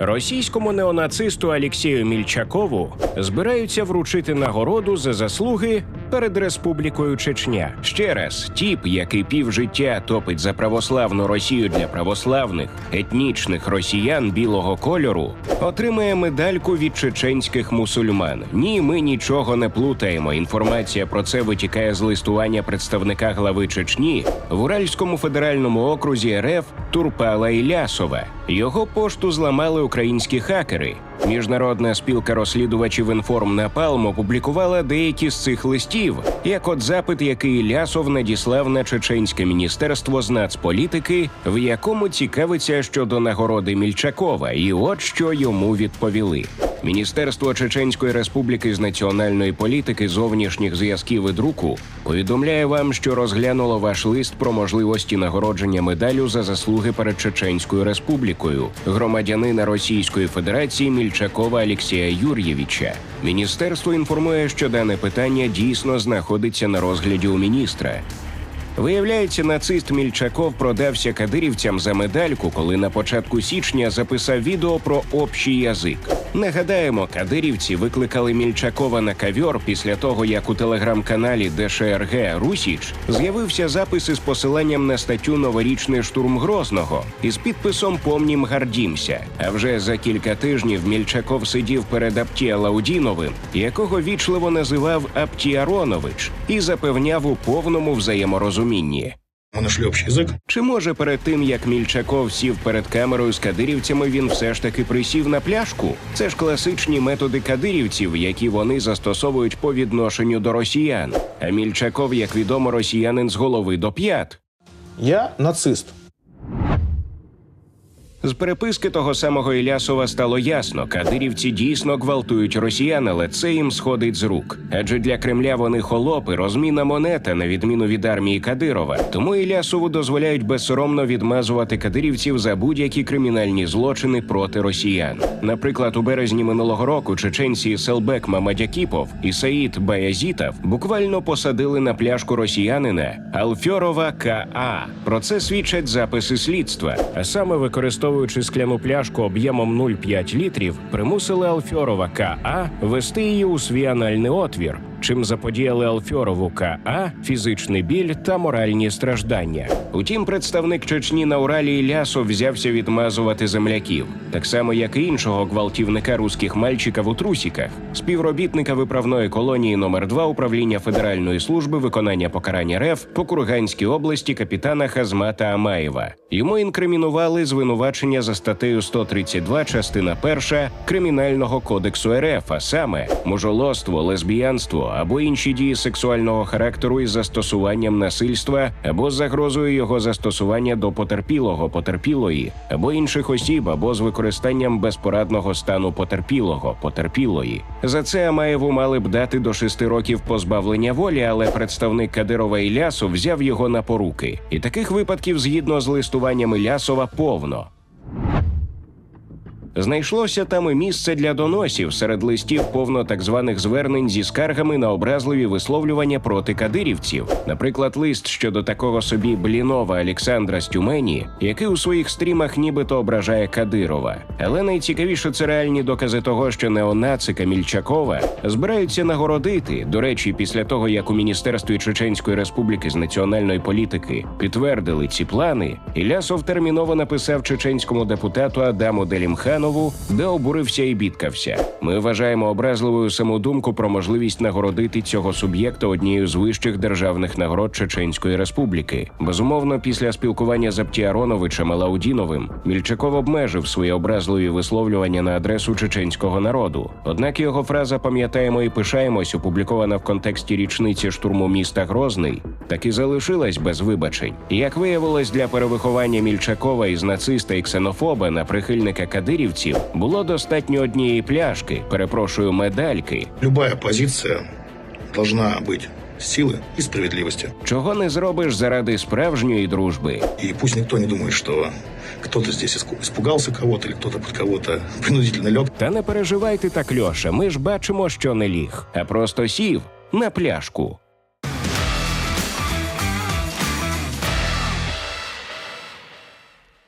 Російському неонацисту Алексію Мільчакову збираються вручити нагороду за заслуги перед Республікою Чечня. Ще раз, тіп, який півжиття топить за православну Росію для православних етнічних росіян білого кольору, отримає медальку від чеченських мусульман. Ні, ми нічого не плутаємо. Інформація про це витікає з листування представника глави Чечні в Уральському федеральному окрузі РФ Турпала Ілясова. Його пошту зламали українські хакери. Міжнародна спілка розслідувачів інформ Напалм опублікувала деякі з цих листів, як от запит, який Лясов надіслав на чеченське міністерство з нацполітики, в якому цікавиться щодо нагороди Мільчакова, і от що йому відповіли. Міністерство Чеченської Республіки з національної політики, зовнішніх зв'язків і друку повідомляє вам, що розглянуло ваш лист про можливості нагородження медалю за заслуги перед Чеченською Республікою громадянина Російської Федерації Мільчакова Алексія Юр'євіча. Міністерство інформує, що дане питання дійсно знаходиться на розгляді у міністра. Виявляється, нацист Мільчаков продався кадирівцям за медальку, коли на початку січня записав відео про общий язик. Нагадаємо, кадирівці викликали Мільчакова на кавьор після того, як у телеграм-каналі ДШРГ Русіч з'явився запис із посиланням на статтю Новорічний штурм Грозного із підписом Помнім гардімся. А вже за кілька тижнів Мільчаков сидів перед Аптіалаудіновим, якого вічливо називав Аптіаронович, і запевняв у повному взаєморозумінні. Мы знайшли общий язик. Чи може перед тим як Мільчаков сів перед камерою з кадирівцями, він все ж таки присів на пляшку? Це ж класичні методи кадирівців, які вони застосовують по відношенню до росіян. А Мільчаков, як відомо, росіянин з голови до п'ят. Я нацист. З переписки того самого Ілясова стало ясно, кадирівці дійсно гвалтують росіян, але це їм сходить з рук. Адже для Кремля вони холопи, розміна монета, на відміну від армії Кадирова. Тому Ілясову дозволяють безсоромно відмазувати кадирівців за будь-які кримінальні злочини проти росіян. Наприклад, у березні минулого року чеченці Селбек Мамадякіпов і Саїд Баязітов буквально посадили на пляшку росіянина Алфьорова К.А. Про це свідчать записи слідства. А саме використовуючи скляну пляшку об'ємом 0,5 літрів, примусили Алфьорова К.А. вести її у свій анальний отвір. Чим заподіяли Алфьорову К.А. фізичний біль та моральні страждання. Утім, представник Чечні на Уралі Ілясов взявся відмазувати земляків, так само як і іншого гвалтівника руських мальчиків у трусіках, співробітника виправної колонії номер 2 управління Федеральної служби виконання покарання РФ по Курганській області капітана Хазмата Амаєва. Йому інкримінували звинувачення за статтею 132, частина 1 Кримінального кодексу РФ, а саме мужолоство, лесбіянство або інші дії сексуального характеру із застосуванням насильства або з загрозою його застосування до потерпілого, потерпілої або інших осіб, або з використанням безпорадного стану потерпілого, потерпілої. За це Амаєву мали б дати до шести років позбавлення волі, але представник Кадирова Ілясов взяв його на поруки. І таких випадків, згідно з листуванням Ілясова, повно. Знайшлося там і місце для доносів серед листів повно так званих звернень зі скаргами на образливі висловлювання проти кадирівців. Наприклад, лист щодо такого собі Блінова Олександра з Тюмені, який у своїх стрімах нібито ображає Кадирова. Але найцікавіше це реальні докази того, що неонацика Мільчакова збираються нагородити. До речі, після того як у міністерстві Чеченської Республіки з національної політики підтвердили ці плани, Ілясов терміново написав чеченському депутату Адаму Делімханову, де обурився і бідкався. Ми вважаємо образливою саму думку про можливість нагородити цього суб'єкта однією з вищих державних нагород Чеченської Республіки. Безумовно, після спілкування з Аптіароновичем Алаудіновим Мільчаков обмежив свої образливі висловлювання на адресу чеченського народу. Однак його фраза пам'ятаємо і пишаємось, опублікована в контексті річниці штурму міста Грозний, так і залишилась без вибачень. Як виявилось, для перевиховання Мільчакова із нациста і ксенофоба на прихильника кадирівців було достатньо однієї пляшки, перепрошую, медальки. Любая позиция должна быть силы и справедливости. Чого не зробиш заради справжньої дружби? И пусть никто не думает, что кто-то здесь испугался кого-то или кто-то под кого-то принудительно лег. Та не переживайте так, Льоша. Ми ж бачимо, що не ліг, а просто сів на пляшку.